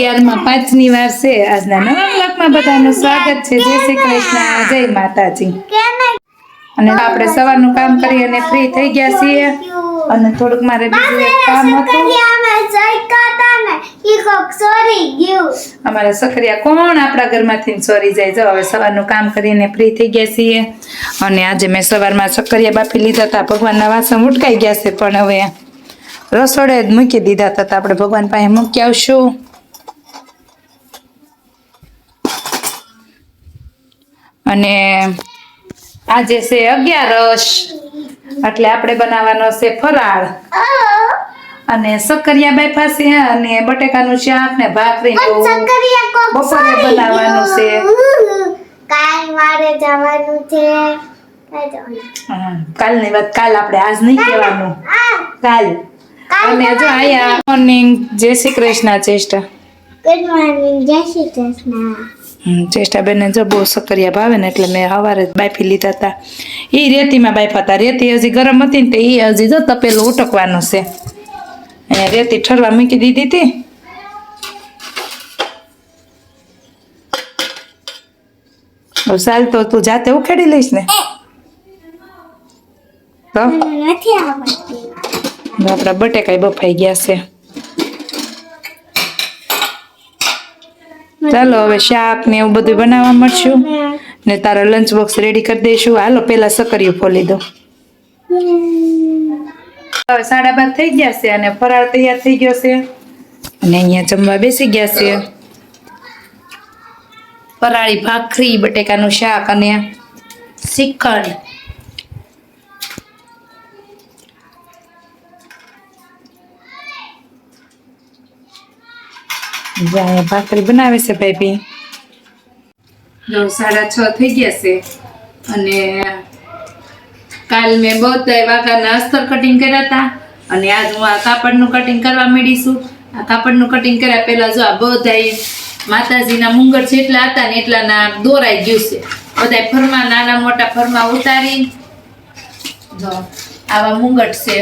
અગિયારમાં પાંચની વાર છે. આજના નવા બ્લોકમાં બધાનું સ્વાગત છે. જય શ્રી કૃષ્ણ. જય માતાજી. અને આપણે સવારનું કામ કરી અને ફ્રી થઈ ગયા છીએ. અને થોડુંક મારે બીજું એક કામ હતું. અમારા સખરિયા કોણ? આપણા ઘરમાંથી ચોરી જાય. જો હવે સવારનું કામ કરીને ફ્રી થઈ ગયા છીએ. અને આજે મેં સવારમાં સખરિયા બાફી લીધા હતા. ભગવાનના વાસણ ઉટકાઈ ગયા છે પણ હવે રસોડે જ મૂકી દીધા હતા. તો આપણે ભગવાન પાસે મૂકી આવશું. અને આજે છે અગિયારસ એટલે આપણે બનાવવાનો છે ફરાળ. અને સક્કરિયા બાફા છે અને બટેકાનું શાક ને ભાખરી બપોરે બનાવવાનું છે. કાલ મારે જવાનું છે. કાલની વાત કાલ આપણે આજ નહીં કહેવાનું. કાલ. અને જો આયા મોર્નિંગ જય શ્રી કૃષ્ણ ચેષ્ટા ગુડ મોર્નિંગ જય શ્રી કૃષ્ણ. ચેષ્ટાબેનને જો બહુ સક્કરિયા ભાવે ને એટલે મેં સવારે બાફી લીધા હતા. એ રેતીમાં બાફા હતા. રેતી હજી ગરમ હતી ને તો એ હજી જો તપેલું ઉટકવાનું છે. અને રેતી ઠરવા મૂકી દીધી હતી. ચાલ તો તું જાતે ઉખેડી લઈશ ને? તો? આપણા બટેકાઈ બફાઈ ગયા છે. ચાલો હવે શાક ને એવું બધું બનાવવા મળશું. ને તારા લંચ બોક્સ રેડી કરી દઈશું. હાલો પેલા સકરીયું ફોલી દો. હવે સાડા બાર થઈ ગયા છે અને ફરાળ તૈયાર થઈ ગયો છે. અને અહીંયા જમવા બેસી ગયા છે. ફરાળી ભાખરી બટેકાનું શાક અને શ્રીખંડ જો ભાખરી બનાવે છે ભાઈ જો સાડા છ થઈ ગયા છે. અને કાલ મેં બધા વાઘાના અસ્તર કટિંગ કર્યા હતા. અને આજ હું આ કાપડનું કટિંગ કરવા માંડીશું. આ કાપડનું કટિંગ કર્યા પહેલા જો આ બધા માતાજીના મુંગર જેટલા હતા ને એટલાના દોરાઈ ગયું છે. બધા ફરમા, નાના મોટા ફરમા ઉતારી જો આવા મુંગટ છે.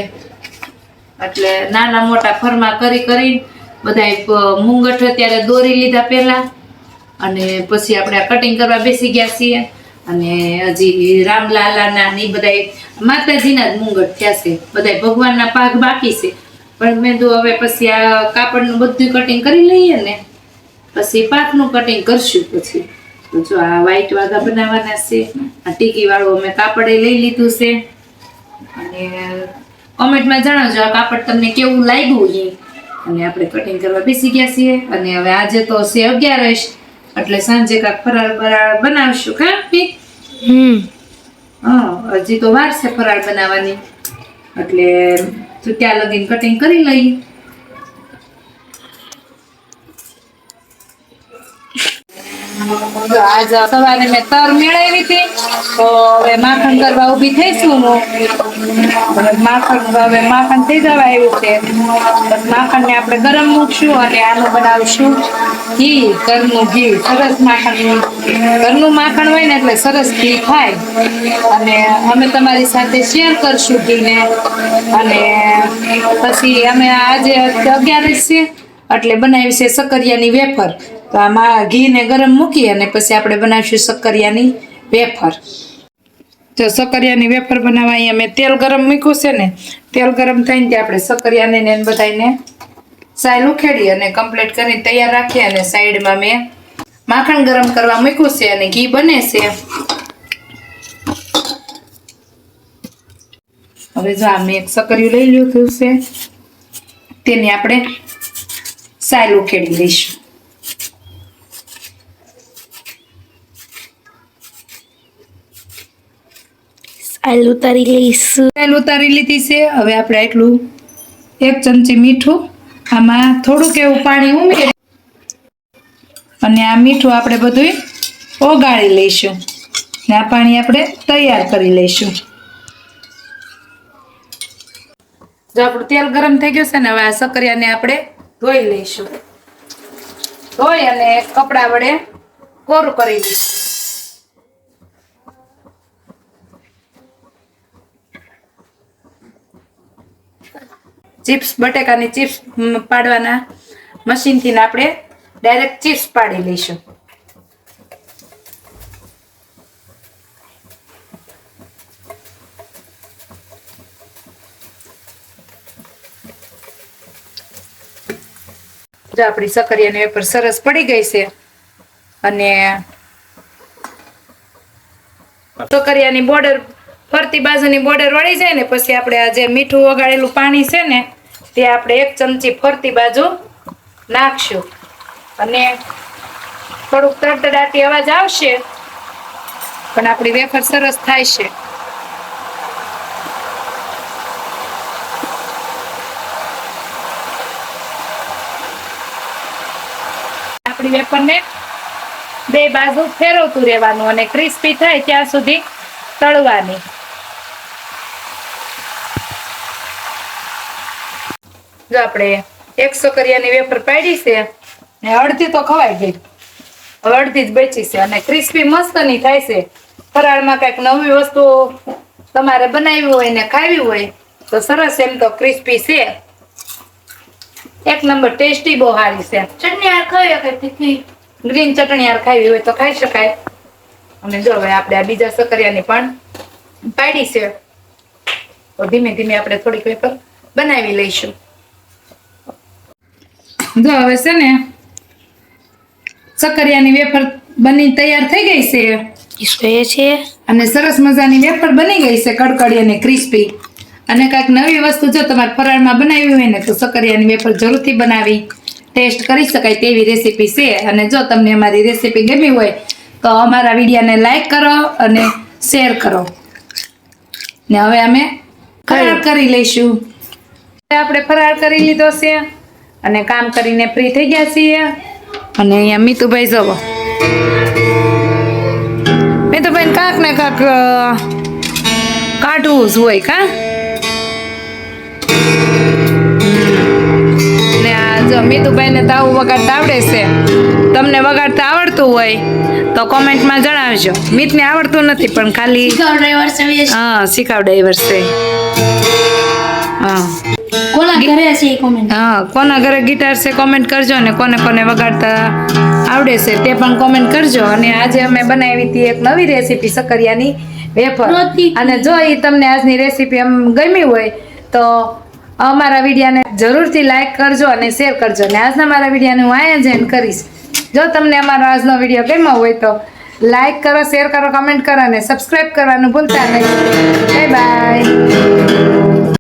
એટલે નાના મોટા ફરમા કરી કરી બધા મુંગઠ અત્યારે દોરી લીધા પહેલાં. અને પછી આપણે આ કટિંગ કરવા બેસી ગયા છીએ. અને હજી રામલાલાના ને બધા માતાજીના જ મુંગટ થયા છે. બધા ભગવાનના પાક બાકી છે. પણ મેં તો હવે પછી આ કાપડનું બધું કટિંગ કરી લઈએ ને, પછી પાકનું કટિંગ કરશું પછી. તો જો આ વ્હાઈટ વાઘા બનાવવાના છે. આ ટીકી વાળું અમે કાપડે લઈ લીધું છે. અને કોમેન્ટમાં જણાવજો આ કાપડ તમને કેવું લાગ્યું એ અને આપણે કટિંગ કરવા બેસી ગયા છીએ. અને હવે આજે તો છે અગિયારસ એટલે સાંજે કાંક ફરાળ બરાળ બનાવશું કા હમ. હા હજી તો વાર છે ફરાળ બનાવવાની. એટલે તો ત્યાં લગીને કટિંગ કરી લઈએ. જો આજ સવારે મેં તર મેળવી હતી, તો હવે માખણ કરવા ઊભી થઈશું માખણ, હવે માખણ થઈ જવા આવ્યું છે. બસ માખણને આપણે ગરમ મૂકશું અને આનું બનાવશું ઘી, ઘરનું ઘી. સરસ માખણ, ઘરનું માખણ હોય ને એટલે સરસ ઘી થાય અને અમે તમારી સાથે શેર કરશું ઘીને. અને પછી અમે આજે અગિયારસ છે, એટલે બનાવી છે સકરિયાની વેફર. તો આમાં ઘીને ગરમ મૂકી અને પછી આપણે બનાવીશું સકરિયાની વેફર. તો સકરિયાની વેફર બનાવવા અહીંયા મેં તેલ ગરમ મૂક્યું છે ને, તેલ ગરમ થઈને ત્યાં આપણે સકરિયાને ને બધાને સાઈલ ઉખેડી અને કમ્પ્લીટ કરીને તૈયાર રાખીએ અને સાઈડમાં મેં માખણ ગરમ કરવા મૂક્યું છે અને ઘી બને છે. હવે જો આ મેં એક સકરિયું લઈ લીધું છે, તેને આપણે સાઈલ ઉખેડી લઈશું. સાલ ઉતારી લઈશું આલુ ઉતારી લીધી છે હવે આપણે એટલું એક ચમચી મીઠું આમાં થોડુંક એવું પાણી ઉમેરી અને આ મીઠું આપણે બધું ઓગાળી લઈશું ને આ પાણી આપણે તૈયાર કરી લઈશું જો આપણું તેલ ગરમ થઈ ગયું છે ને, હવે આ સકરિયાને આપણે ધોઈ લઈશું. ધોઈ અને કપડા વડે કોરું કરી લઈશું. ચિપ્સ, બટેકાની ચિપ્સ પાડવાના મશીનથી આપણે ડાયરેક્ટ ચિપ્સ પાડી લઈશું. જો આપણી સકરિયાની વેપર સરસ પડી ગઈ છે અને સકરિયાની બોર્ડર ફરતી બાજુની બોર્ડર વળી જાય ને પછી આપણે આ જે મીઠું વગાડેલું પાણી છે ને, તે આપણે એક ચમચી ફરતી બાજુ નાખશું. અને થોડુંક તડતડાટી અવાજ આવશે, પણ આપણી વેફર સરસ થાય છે. આપણી વેફરને બે બાજુ ફેરવતું રહેવાનું અને ક્રિસ્પી થાય ત્યાં સુધી તળવાની. જો આપણે એકસો કરિયાની વેફર પાડી છે ને અડધી તો ખવાઈ ગઈ. હવે અડધી જ બેચી છે અને ક્રિસ્પી મસ્તની થાય છે. ફરાળમાં કંઈક નવી વસ્તુ તમારે બનાવી હોય ને ખાવી હોય તો સરસ એમ તો ક્રિસ્પી છે. એક નંબર ટેસ્ટી બહુ સારી છે. ચટણી આર ખાવી કે તીખી? ગ્રીન ચટણી આર ખાવી હોય તો ખાઈ શકાય. અને જો હવે આપણે આ બીજા સકરિયાની પણ પાડી છે તો ધીમે ધીમે આપણે થોડીક વેફર બનાવી લઈશું. જો હવે છે ને સકરિયાની વેફર બની તૈયાર થઈ ગઈ છે. કિસ્સો છે. અને સરસ મજાની વેફર બની ગઈ છે કડકડી અને ક્રિસ્પી. અને કાંઈક નવી વસ્તુ જો તમારે ફરાળમાં બનાવી હોય ને તો સકરિયાની વેફર જરૂરથી બનાવી. ટેસ્ટ કરી શકાય તેવી રેસીપી છે. અને જો તમને અમારી રેસીપી ગમી હોય તો અમારા વિડીયોને લાઈક કરો અને શેર કરો. ને હવે અમે ફરાળ કરી લઈશું. આપણે ફરાળ કરી લીધો છે. અને કામ કરીને ફ્રી થઈ ગયા છીએ. અને અહીંયા મીતુભાઈ જવો. મીતુભાઈ કાંક ને કાંક કાઢવું જ હોય કા? ને આ જો મીતુભાઈને તો આવું વગાડતા આવડે છે. તમને વગાડતા આવડતું હોય તો કોમેન્ટમાં જણાવજો. મીતને આવડતું નથી પણ ખાલી હા સર્વિસ હા છે હા. કોના ઘરે છે કોમેન્ટ હા કોના ઘરે ગિટાર છે કોમેન્ટ કરજો ને કોને કોને વગાડતા આવડે છે તે પણ કોમેન્ટ કરજો. અને આજે અમે બનાવી હતી એક નવી રેસીપી સકરિયાની વેફર. અને જો એ તમને આજની રેસીપી એમ ગમી હોય તો અમારા વિડીયાને જરૂરથી લાઈક કરજો અને શેર કરજો. અને આજના મારા વિડીયાને હું આયોજન કરીશ. જો તમને અમારો આજનો વીડિયો ગમ્યો હોય તો લાઈક કરો શેર કરો કમેન્ટ કરો અને સબસ્ક્રાઈબ કરવાનું ભૂલતા નહીં. Bye bye